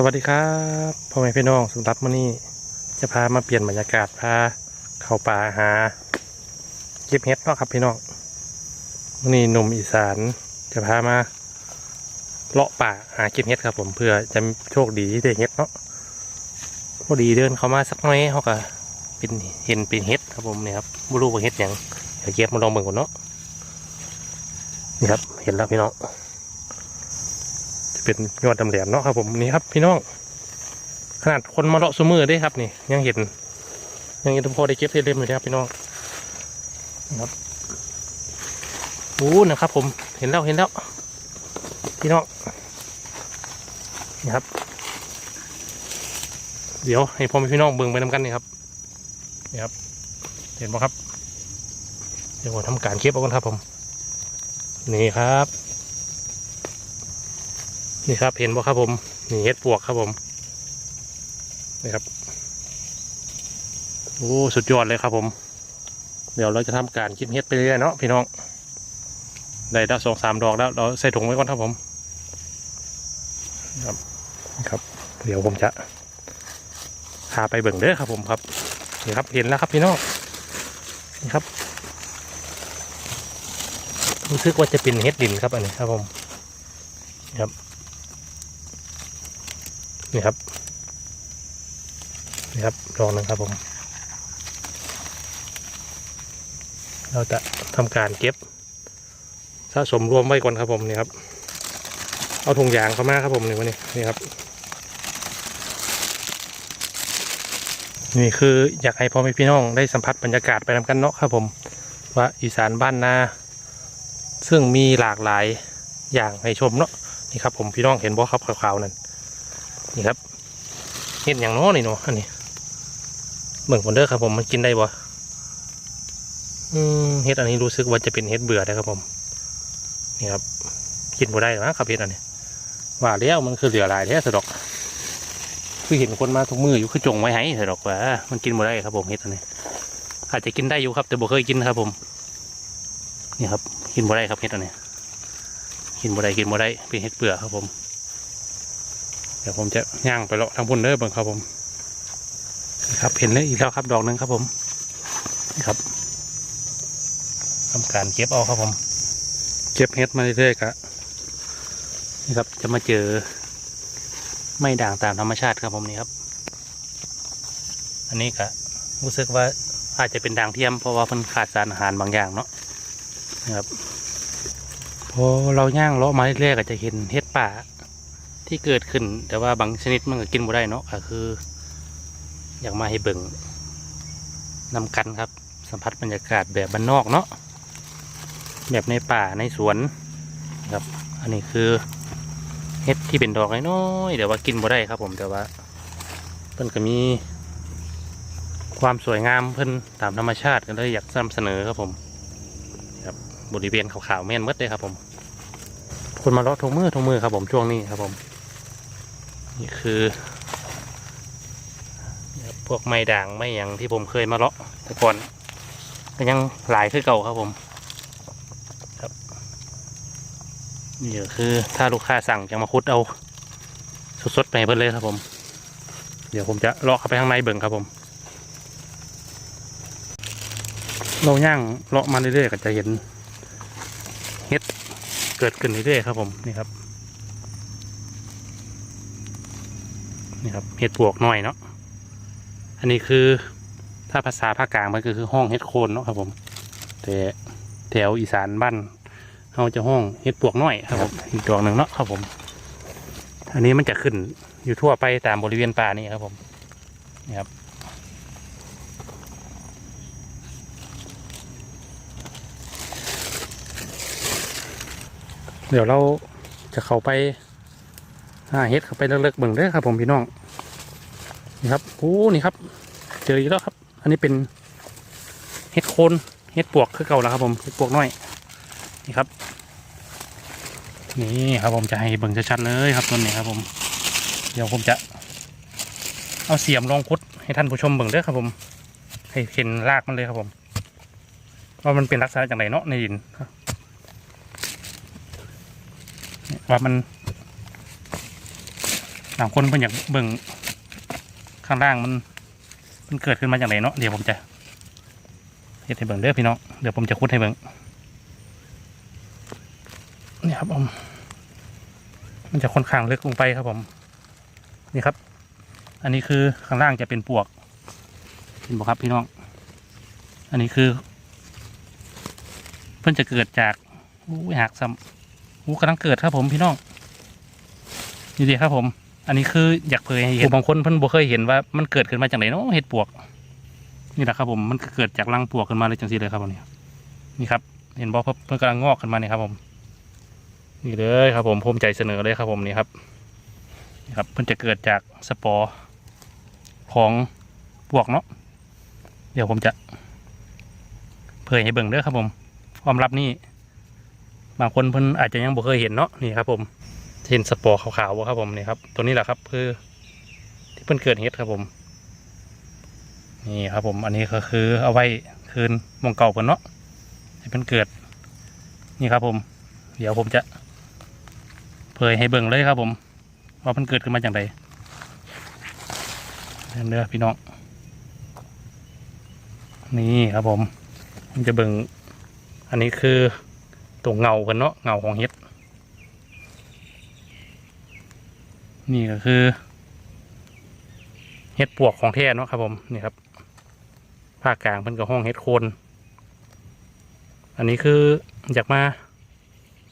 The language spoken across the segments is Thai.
สวัสดีครับพ่อแม่พี่น้องสำหรับมื้อนี้ จะพามาเปลี่ยนบรรยากาศพาเข้าป่าหาเก็บเห็ดเนาะครับพี่น้องมื้อนี้หนุ่มอีสานจะพามาเลาะป่าหาเก็บเห็ดครับ ผมเพื่อจะโชคดีที่ได้เห็ดเนาะพอดีเดินเข้ามาสักหน้อยเขาก็เป็นเห็นเป็นเห็ดครับผมเนี่ยครับไม่รู้ว่าเห็ดหยังเดี๋ยวเก็บมาลองเบิ่งก่อนเนาะนี่ครับ เห็นแล้วพี่น้อง เป็นยอดดำแหลมเนาะครับผมนี่ครับพี่น้อง ขนาดคนมาเลาะสมือได้ครับนี่ยังเห็น ยังเห็นพอได้เก็บเล่มๆเลยนะครับพี่น้องนะครับโอ้นะครับ ผมเห็นแล้วเห็นแล้ว พี่น้องนี่ครับ เดี๋ยวให้พ่อแม่พี่น้องเบิ่งไปนำกันนี่ครับนี่ครับ เห็นไหมครับ เดี๋ยวผมทำการเก็บเอากันครับผม นี่ครับ นี่ครับเห็นบ่ครับผมนี่เห็ดปวกครับผมนี่ครับโอ้สุดยอดเลยครับผม เดี๋ยวเราจะทำการกินเห็ดไปเรื่อยเนาะพี่น้องได้ดาวสองสามดอกแล้วเราใส่ถุงไว้ก่อนครับผมครับครับ เดี๋ยวผมจะพาไปเบิ่งเด้อครับผมครับนี่ครับเห็นแล้วครับพี่น้องนี่ครับรู้สึกว่าจะเป็นเห็ดดินครับอันนี้ครับผมครับ นี่ครับนี่ครับดอกหนึงครับผม เราจะทำการเก็บสะสมรวมไว้ก่อนครับผมนี่ครับ เอาถุงยางเข้ามาครับผมนี่วันนี้นี่ครับ นี่คืออยากให้พ่อแม่พี่น้องได้สัมผัสบรรยากาศไปนำกันเนาะครับผมว่าอีสานบ้านนาซึ่งมีหลากหลายอย่างให้ชมเนาะนี่ครับผมพี่น้องเห็นบ่ครับขาวๆนั่น นี่ครับเห็ดอย่างน้อนี่เนาะอันนี้เบิ่งผลเด้อครับผมมันกินได้บ่เห็ดอันนี้รู้สึกว่าจะเป็นเห็ดเบื่อนะครับผมนี่ครับกินบ่ได้หรอกนะครับเห็ดอันนี้ว่าแล้วมันคือเหลือหลายแท้สะดอก คือเห็นคนมาทุกมืออยู่คือจงไว้ให้สะดอกว่ามันกินบ่ได้ครับผมเห็ดอันนี้ อาจจะกินได้อยู่ครับ แต่บ่เคยกินครับผมนี่ครับ กินบ่ได้ครับเห็ดอันนี้ กินบ่ได้กินบ่ได้เป็นเห็ดเบื่อครับผม เดี๋ยวผมจะย่างไปเลาะทางพุ่นเด้อเบังครับผมนะครับเห็นเลยอีกแล้วครับดอกหนึ่งครับผมนี่ครับทำการเก็บเอาครับผม เก็บเห็ดมาเรื่อยๆครับนี่ครับจะมาเจอ ไม่ด่างตามธรรมชาติครับผมนี่ครับ อันนี้ก็รู้สึกว่าอาจจะเป็นด่างเทียมเพราะว่ามันขาดสารอาหารบางอย่างเนาะนะครับพอเราย่างเลาะมาเรื่อยๆก็จะเห็นเห็ดป่า ที่เกิดขึ้น แต่ว่าบางชนิดมันก็กินบ่ได้เนาะก็คือ อยากมาให้เบิ่งนำกันครับ สัมผัสบรรยากาศแบบบ้านนอกเนาะแบบในป่าในสวนครับ อันนี้คือเห็ดที่เป็นดอกน้อยๆเดี๋ยวว่ากินบ่ได้ครับผมแต่ว่าเพิ่นก็มี ความสวยงามเพิ่นตามธรรมชาติก็เลยอยากนำเสนอครับผมครับบริเวณขาวๆแม่นมดเลยครับผมคนมาเลาะทงมือทงมือครับผมช่วงนี้ครับผม นี่คือพวกไม้ด่างไม้อย่างที่ผมเคยมาเลาะแต่ก่อนก็ยังหลายคือเก่าครับผมครับนี่คือถ้าลูกค้าสั่งจะมาคุดเอาสดๆไปเพิ่นเลยครับผม เดี๋ยวผมจะเลาะเข้าไปข้างในเบิ่งครับผม เราย่างเลาะมาเรื่อยๆก็จะเห็นเห็ดเกิดขึ้นเรื่อยๆครับผมนี่ครับ นี่ครับเห็ดปวกหน่อยเนาะอันนี้คือถ้าภาษาภาคกลางมันก็คือห้องเห็ดโคนเนาะครับผม แต่แถวอีสานบ้านเขาจะห้องเห็ดปวกน้อยครับผมอีกดอกหนึ่งเนาะครับผม อันนี้มันจะขึ้นอยู่ทั่วไปตามบริเวณป่านี่ครับผมนี่ครับเดี๋ยวเราจะเข้าไป หาเห็ดเข้าไปเลิกๆเบิ่งเด้อครับ ผมพี่น้องนี่ครับโอ้นี่ครับ เจออีกแล้วครับ อันนี้เป็นเห็ดโคนเห็ดปวกคือเก่าแล้วครับผมเห็ดปวกน้อยนี่ครับ นี่ครับผมจะให้เบิ่งชัดๆเลยครับต้นนี้ครับ ผม เดี๋ยวผมจะ เอาเสียมลองคุดให้ท่านผู้ชมเบิ่งเด้อครับผม ให้เห็นรากมันเลยครับผมว่ามันเป็นลักษณะอย่างไรเนาะในดินว่ามัน บางคนเพิ่นอยากเบิ่งข้างล่างมันมันเกิดขึ้นมาจากไหนเนาะเดี๋ยวผมจะเฮ็ดให้เบิ่งเด้อพี่น้องเดี๋ยวผมจะคุดให้เบิ่งนี่ครับผมมันจะค่อนข้างลึกลงไปครับผม นี่ครับ อันนี้คือข้างล่างจะเป็นปวกเห็นบ่ครับพี่น้อง อันนี้คือ เพิ่นจะเกิดจากอู้หักซ้ำอู้กำลังเกิดครับผมพี่น้องนี่ดีครับผม อันนี้คืออยากเผยให้เห็นบางคนเพิ่นบ่เคยเห็นว่ามันเกิดขึ้นมาจากไหนเนาะเห็ดปวก นี่แหละครับผมมันเกิดจากรังปวกขึ้นมาเลยจังซี่เลยครับผมนี่นี่ครับ เห็นบ่เพิ่นกำลังงอกขึ้นมาเนี่ยครับผม นี่เลยครับ ผมภูมิใจเสนอเลยครับผมนี่ครับนี่ครับเพิ่นจะเกิดจากสปอร์ของปวกเนาะเดี๋ยวผมจะเผยให้เบิ่งเด้อครับผมความลับนี่บางคนเพิ่นอาจจะยังบ่เคยเห็นเนาะนี่ครับผม เห็นสปอร์ขาวๆบ่ครับผมนี่ครับตัวนี้แหละครับคือ ที่เพิ่นเกิดเห็ดครับผม นี่ครับผม อันนี้ก็คือเอาไว้คืนมองเก่าเพิ่นเนาะให้เพิ่นเกิด นี่ครับผม เดี๋ยวผมจะ เผยให้เบิ่งเลยครับผม ว่ามันเกิดขึ้นมาจากไหนเด้อพี่น้องนี่ครับผมผมจะเบิ่งอันนี้คือตัวเงากันเนาะเงาของเห็ด นี่ก็คือเห็ดปวกของแท้เนาะครับผมนี่ครับภาคกลางเป็นกับห้องเห็ดโคนอันนี้คืออยากมา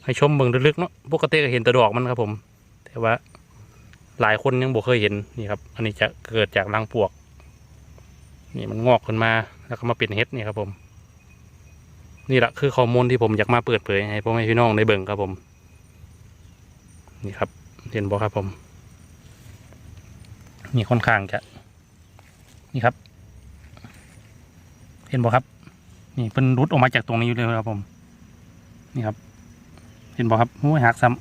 ให้ชมเบิ่งลึกๆเนาะปกติก็เห็นแต่ดอกมันครับผม แต่ว่าหลายคนยังบ่เคยเห็นนี่ครับ อันนี้จะเกิดจากรังปวก นี่มันงอกขึ้นมาแล้วก็มาเป็นเห็ดนี่ครับผม นี่แหละคือข้อมูลที่ผมอยากมาเปิดเผยให้พ่อแม่พี่น้องได้เบิ่งครับผม นี่ครับ เห็นบ่ครับผม นี่ค่อนข้างจะนี่ครับ เห็นบ่ครับ นี่เป็นรุดออกมาจากตรงนี้อยู่เลยครับผม นี่ครับ เห็นบ่ครับโอ้ยหักซ้ำ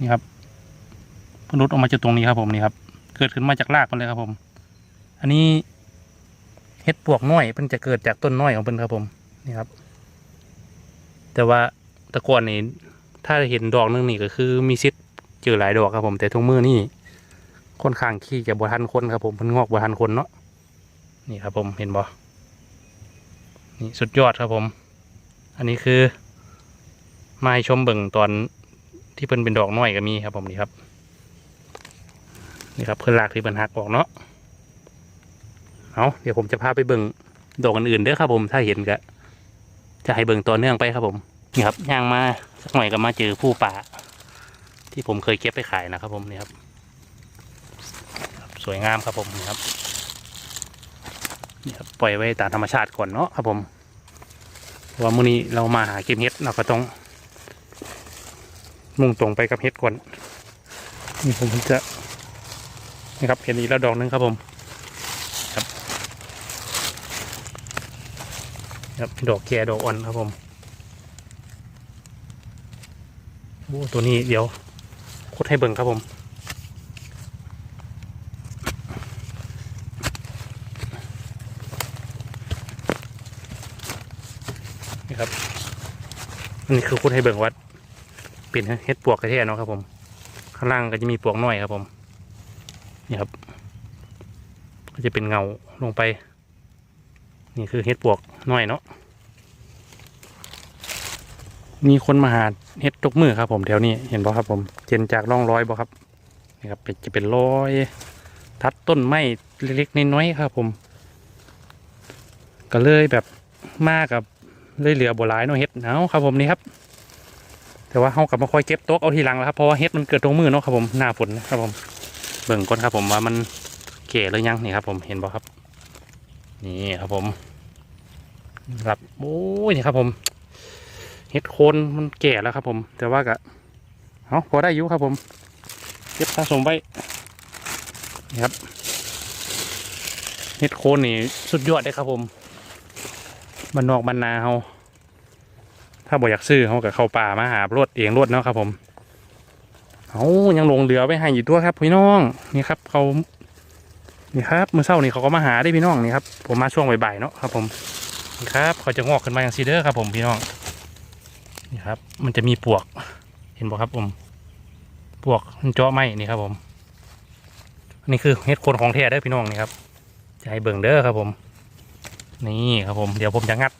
นี่ครับเพิ่นรุดออกมาจากตรงนี้ครับผมนี่ครับ เกิดขึ้นมาจากรากมันเลยครับผม อันนี้เห็ดปวกน้อยเพิ่นจะเกิดจากต้นน้อยของเพิ่นครับผมนี่ครับ แต่ว่าตะกอนนี่ถ้าเห็นดอกนึงนี่ก็คือมีสิท เจอหลายดอกครับผมแต่ทุกมือนี่ค่อนข้างขี้จะบ่ทันคนครับผมเพิ่นงอกบ่ทันคนเนาะนี่ครับผมเห็นบ่นี่สุดยอดครับผม อันนี้คือ ไม้ชมเบิ่งตอนที่เพิ่นเป็นดอกน้อยก็มีครับผมนี่ครับ นี่ครับเพิ่นรากที่เพิ่นหักออกเนาะเอาเดี๋ยวผมจะพาไปเบิ่งดอกอื่นๆเด้อครับผมถ้าเห็นก็จะให้เบิ่งต่อเนื่องไปครับผมนี่ครับย่างมาสักหน่อยก็มาเจอผู้ป่า ที่ผมเคยเก็บไปขายนะครับ ผมนี่ครับ สวยงามครับผมนี่ครับนี่ครับปล่อยไว้ตามธรรมชาติก่อนเนาะครับผมว่ามื้อนี้เรามาหาเก็บเห็ดเราก็ต้อง มุ่งตรงไปกับเห็ดก่อนนี่ผมจะนี่ครับเห็นอีกแล้วดอกหนึงครับผมครับดอกแก่ดอกอ่อนครับผมโอ้ตัวนี้เดี๋ยว คดให้เบิ่งครับผม นี่ครับนนี้คือคุดให้เบิ่งวัดเป็นเห็ดปวกกระเทียเนาะครับผม ข้างล่างก็จะมีปวกน้อยครับผม นี่ครับ ก็จะเป็นเงาลงไป นี่คือเห็ดปวกน้อยเนาะ มีคนมาหาเห็ดตกมือครับผมแถวนี้เห็นบ่ครับผมเจนจากร่องรอยบ่ครับนี่ครับจะเป็นรอย ทัดต้นไม้เล็กๆน้อยๆครับผม ก็เลยแบบมากกับเลยเหลือบัวลายเนาะเห็ดเอาครับผมนี่ครับ แต่ว่าเขากลับมาคอยเก็บตกเอาทีหลังแล้วครับเพราะว่าเห็ดมันเกิดตรงมือเนาะครับผมหน้าฝนนะครับผมเบิ่งก่อนครับผมว่ามันเก๋หรือยังนี่ครับ ผมเห็นบ่ครับ นี่ครับผมครับโอ้ยนี่ครับผม เห็ดโคนมันแก่แล้วครับผม แต่ว่าก็เอาพอได้อยู่ครับผม เก็บสะสมไว้นี่ครับเห็ดโคนนี่สุดยอดเลยครับผมบ้านนอกบ้านนาเฮาถ้าบ่อยากซื้อเขาก็เข้าป่ามาหารวดเองรวดเนาะครับผมเอายังลงเรือไปให้อยู่ตัวครับพี่น้องนี่ครับเขานี่ครับเมื่อเช้านี่เขาก็มาหาได้พี่น้องนี่ครับผมมาช่วงบ่ายๆเนาะครับผมนี่ครับเขาจะงอกขึ้นมาอย่างซีเดอร์ครับผมพี่น้อง นี่ครับ มันจะมีปวก เห็นบ่ครับผมพวกเจาะไหมนี่ครับผมอันนี้คือเห็ดโคนของแท้เด้อพี่น้องนี่ครับจะให้เบิ่งเด้อครับผม นี่ครับผม เดี๋ยวผมจะงัด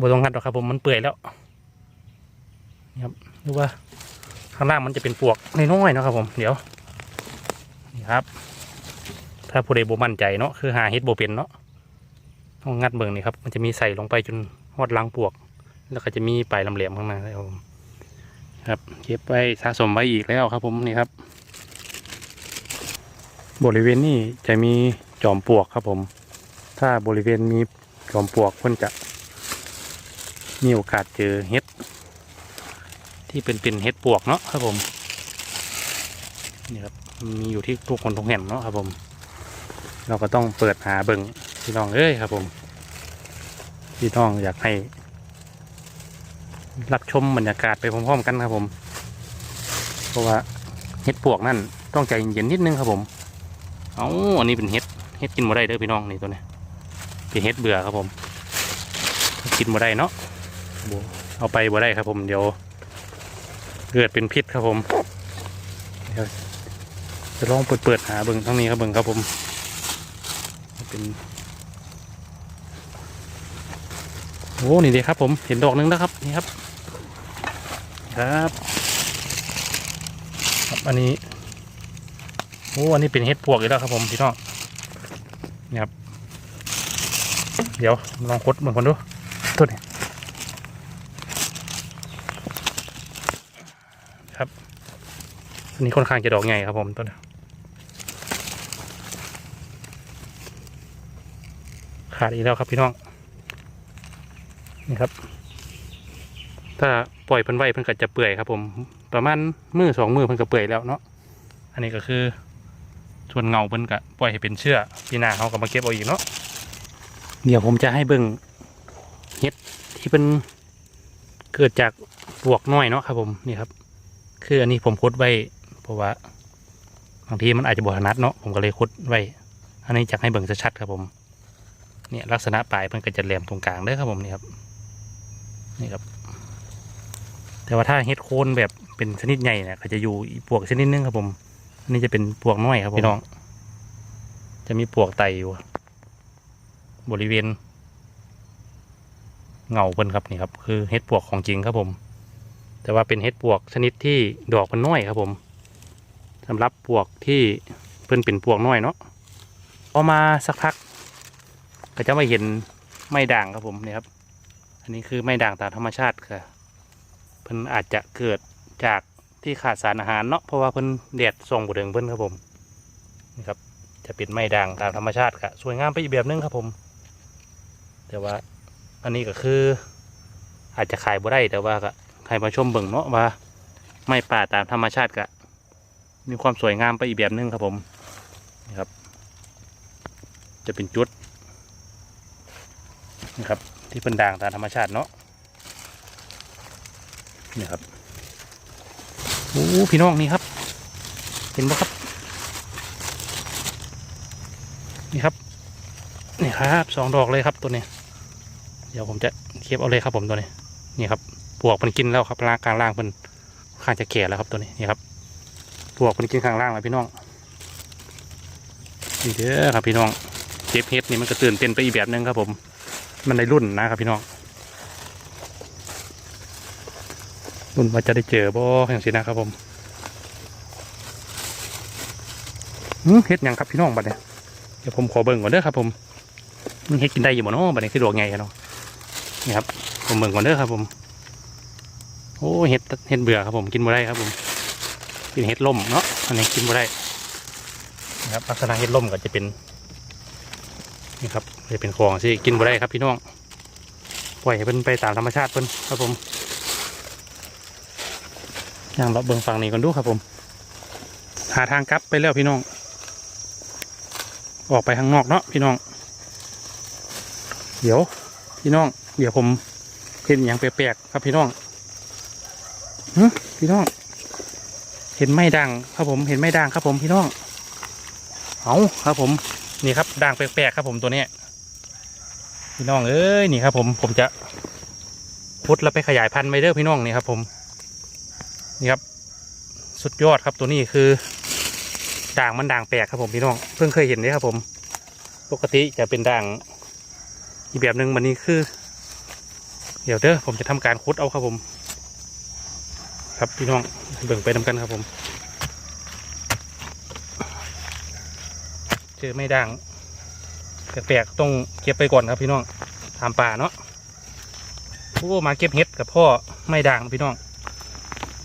บ่ต้องงัดหรอกครับผมมันเปื่อยแล้วนี่ครับดูว่าข้างล่างมันจะเป็นปวกน้อยๆนะครับผมเดี๋ยวนี่ครับ ถ้าผู้ใดบ่มั่นใจเนาะคือหาเห็ดบ่เป็นเนาะต้องงัดเบิ่งนี่ครับ มันจะมีใส่ลงไปจน ฮอดลังปวก แล้วก็จะมีปลายลำเหลี่ยมข้างในครับผมครับเก็บไว้สะสมไว้อีกแล้วครับ ผมนี่ครับ บริเวณนี้จะมีจอมปลวกครับผม ถ้าบริเวณมีจอมปลวกเพิ่นจะมีโอกาสเจอเห็ด ที่เป็นเป็นเห็ดปลวกเนาะครับผมนี่ครับมีอยู่ที่ทุกคนทุกแห่งเนาะครับผม เราก็ต้องเปิดหาเบิ่งพี่น้องเอ้ยครับผม พี่น้องอยากให้ รับชมบรรยากาศไปพร้อมๆกันครับผม เพราะว่าเห็ดปวกนั่นต้องใจเย็นๆนิดนึงครับผม เอาอันนี้เป็นเห็ดเห็ดกินบ่ได้เด้อพี่น้องนี่ตัวนี้เป็นเห็ดเบื่อครับผม กินบ่ได้เนาะเอาไปบ่ได้ครับผมเดี๋ยวเกิดเป็นพิษครับผมเดี๋ยวจะลองเปิดเปิดหาเบิ่งทั้งนี้ครับเบิ่งครับผม เป็น โอ้นี่ดีครับผมเห็นดอกหนึงแล้วครับนี่ครับ ครับครับอันนี้โอ้อันนี้เป็นเห็ดปวกอีกแล้วครับผมพี่น้องนี่ครับ เดี๋ยวลองคดเหมือนคนดูตัวนี้ครับอันนี้ค่อนข้างจะดอกใหญ่ครับผมตัวนี้ขาดอีกแล้วครับพี่น้อง นี่ครับ ถ้าปล่อยเพิ่นไว้เพิ่นก็จะเปื่อยครับ ผม ประมาณมือสองมือเพิ่นก็เปื่อยแล้วเนาะอันนี้ก็คือส่วนเงาเพิ่นก็ปล่อยให้เป็นเชื่อปีหน้าเขาก็มาเก็บเอาอีกเนาะเดี๋ยวผมจะให้เบิ่งเห็ดที่เป็นเกิดจากปลวกน้อยเนาะครับ ผมนี่ครับ คืออันนี้ผมคดไว้เพราะว่าบางทีมันอาจจะบถนัดเนาะผมก็เลยคดไว้ อันนี้จะให้เบิ่งชัดๆครับผมเนี่ยลักษณะปลายมันก็จะแหลมตรงกลางเด้อครับผมนี่ครับ นี่ครับ แต่ว่าถ้าเฮ็ดโคนแบบเป็นชนิดใหญ่เนี่ยก็จะอยู่อีกปวกชนิดนึงครับผมอันนี้จะเป็นปวกน้อยครับผมพี่น้อง จะมีปวกไตอยู่ บริเวณเงาเพิ่นครับนี่ครับ คือเฮ็ดปวกของจริงครับผม แต่ว่าเป็นเฮ็ดปวกชนิดที่ดอกมันน้อยครับผมสำหรับปวกที่เพิ่นเป็นปวกน้อยเนาะพอมาสักพักก็จะมาเห็นไม้ด่างครับผมนี่ครับ อันนี้คือไม้ด่างตามธรรมชาติค่ะเพิ่นอาจจะเกิดจากที่ขาดสารอาหารเนาะเพราะว่าเพิ่นแดดส่องบุเดงเพิ่นครับผมนี่ครับจะเป็นไม้ด่างตามธรรมชาติค่ะสวยงามไปอีกแบบนึงครับผม แต่ว่าอันนี้ก็คือ อาจจะขายบ่ได้แต่ว่าก็ใครมาชมเบิ่งเนาะว่าไม้ป่าตามธรรมชาติก็มีความสวยงามไปอีกแบบนึงครับผมนี่ครับ จะเป็นจุดนะครับ ที่เป็นด่างตามธรรมชาติเนาะนี่ครับโอ้พี่น้องนี่ครับ เห็นไหมครับ นี่ครับ นี่ครับสองดอกเลยครับตัวนี้ เดี๋ยวผมจะเคียบเอาเลยครับผมตัวนี้ นี่ครับปวกมันกินแล้วครับล่างกลางล่างมันข้างจะแก่แล้วครับตัวนี้นี่ครับปวกมันกินข้างล่างแล้วพี่น้องนี่เด้อครับพี่น้องเก็บเห็ดนี่มันก็ตื่นเต้นไปอีกแบบนึงครับผม มันในรุ่นนะครับพี่น้อง รุ่นว่าจะได้เจอบ่อย่างสินะครับผมเฮ็ดยังครับพี่น้องบัดเนี่ยเดี๋ยวผมขอเบิ่งก่อนเด้อครับ ผมมันเฮ็ดกินได้อยู่บ่เนาะบัดนี้คือดอกใหญ่กันเนาะนี่ครับ ผมเบิ่งก่อนเด้อครับ ผม โอ้เฮ็ดเฮ็ดเบื่อครับผมกินบ่ได้ครับ ผมกินเฮ็ดล่มเนาะอันนี้กินบ่ได้นะครับลักษณะเฮ็ดล่มก็จะเป็น นี่ครับจะเป็นของที่กินบ่ได้ครับพี่น้องปล่อยให้เพิ่นไปตามธรรมชาติเพิ่นครับผมย่างเลาะเบิ่งฝั่งนี้ก่อนดูครับผม หาทางกลับไปแล้วพี่น้อง ออกไปข้างนอกเนาะพี่น้อง เดี๋ยวพี่น้อง เดี๋ยวผมเห็นอย่างแปลกๆครับพี่น้องหึพี่น้อง เห็นไม้ด่างครับผมเห็นไม้ด่างครับผมพี่น้อง เอาครับผม นี่ครับด่างแปลกๆครับผมตัวนี้พี่น้องเอ้ยนี่ครับ ผมผมจะพุดแล้วไปขยายพันธุ์ไปเด้อพี่น้องนี่ครับ ผมนี่ครับ สุดยอดครับตัวนี้คือ ด่างมันด่างแปลกครับผมพี่น้อง เพิ่งเคยเห็นนี่ยครับ ผม ปกติจะเป็นด่าง อีกแบบหนึ่งมันนี้คือ เดี๋ยวเด้อผมจะทำการคุดเอาครับผม ครับพี่น้องเบิ่งไปนำกันครับผม เจอไม่ด่างแปลกๆต้องเก็บไปก่อนครับพี่น้องตามป่าเนาะโอ้มาเก็บเห็ดกับพ่อไม่ด่างพี่น้อง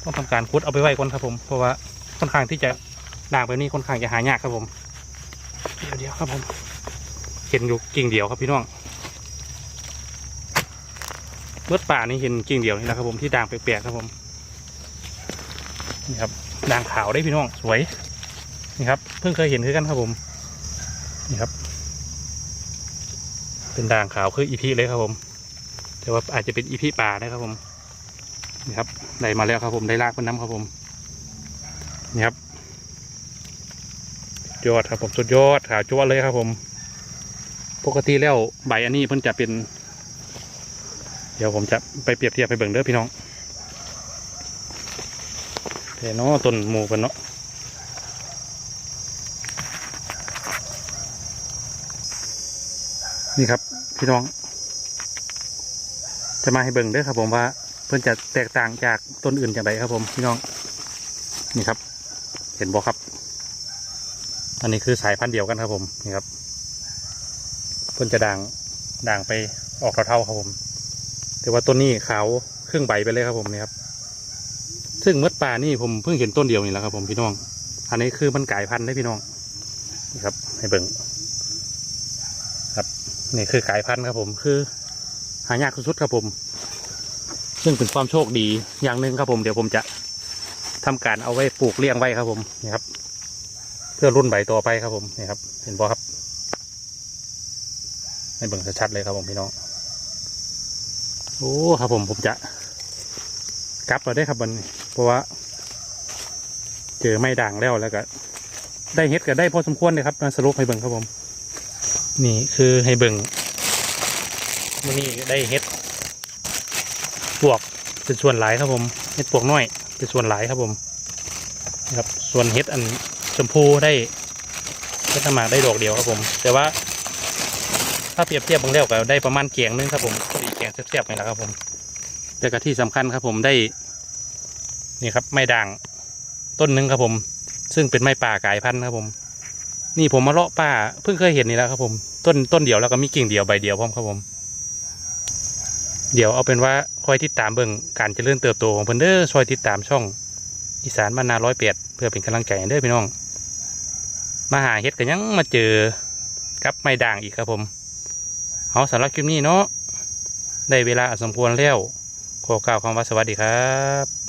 ต้องทำการคุดเอาไปไว้ก่อนครับผม เพราะว่าค่อนข้างที่จะด่างแบบนี้ค่อนข้างจะหายากครับผม เดี๋ยวเดี๋ยวครับผม เห็นอยู่กิ่งเดียวครับพี่น้องเมื่อป่านี่เห็นกิ่งเดียวนี่นะครับผมที่ด่างแปลกๆครับผม นี่ครับด่างขาวได้พี่น้องสวย นี่ครับ เพิ่งเคยเห็นคือกันครับผม นี่ครับ เป็นด่างขาวคืออีพีเลยครับผม แต่ว่าอาจจะเป็นอีพีป่านะครับผม นี่ครับได้มาแล้วครับผมได้ลากเป็นน้ำครับผม นี่ครับยอดครับผมสุดยอดขาวจั่วเลยครับผม ปกติแล้วใบอันนี้เพิ่นจะเป็น เดี๋ยวผมจะไปเปรียบเทียบไปเบิ่งเด้อพี่น้องแต่เนาะต้นหมูเป็นเนาะ นี่ครับพี่น้อง จะมาให้เบิ่งด้อครับ ผมว่า เพิ่นจะแตกต่างจากต้นอื่นอย่างไรครับ ผมพี่น้อง นี่ครับ เห็นบ่ครับ อันนี้คือสายพันธุ์เดียวกันครับ ผมนี่ครับ เพิ่นจะด่างด่างไปออกเท่าๆครับผม แต่ว่าต้นนี้ขาวครึ่งใบไปเลยครับผมนี่ครับ ซึ่งเมื่อป่านี่ผมเพิ่งเห็นต้นเดียวนี่แหละครับ ผมพี่น้อง อันนี้คือมันกลายพันธุ์ได้พี่น้องนี่ครับ ให้เบิ่ง นี่คือกายพันธุ์ครับผมคือ หายากสุดๆครับผม ซึ่งเป็นความโชคดีอย่างหนึ่งครับผมเดี๋ยวผมจะทำการเอาไว้ปลูกเลี้ยงไว้ครับผมนี่ครับ เพื่อรุ่นใบต่อไปครับผมนี่ครับ เห็นบ่ครับให้เบิ่งชัดๆเลยครับผมพี่น้องโอ้ครับผมผมจะกลับมาได้ครับวันนี้เพราะว่า เจอไม่ด่างแล้วแล้วก็ ได้เฮ็ดก็ได้พอสมควรเลยครับมาสรุปให้เบิ่งครับผม นี่คือให้เบิ่งวันนี้ได้เฮ็ดปวกเป็นส่วนหลายครับผมเฮ็ดปวกน้อยเป็นส่วนหลายครับผมนะครับส่วนเฮ็ดอันชมพูได้เฮ็ดน้ำหมากได้ดอกเดียวครับผม แต่ว่า ถ้าเปรียบเทียบบางแล้วก็ได้ประมาณเกียงนึงครับผมสีเกียงเทียบๆนี่แหละครับผม แต่ก็ที่สำคัญครับผมได้นี่ครับไม้ด่างต้นหนึ่งครับผม ซึ่งเป็นไม้ป่ากายพันธุ์ครับผม นี่ผมมาเลาะป่าเพิ่งเคยเห็นนี่แล้วครับ ผม ต้นต้นเดียวแล้วก็มีกิ่งเดียวใบเดียวพร้อมครับผม เดี๋ยวเอาเป็นว่าคอยติดตามเบิ่งการเจริญเติบโตของเพิ่นเด้อช่วยติดตามช่อง อีสานบ้านนาร้อยเปดเพื่อเป็นกำลังใจเด้อพี่น้อง มาหาเฮ็ดกันยังมาเจอกับไม้ด่างอีกครับผมเอาสำหรับคลิปนี้เนาะได้เวลาสมควรแล้วขอกล่าวคำว่าสวัสดีครับ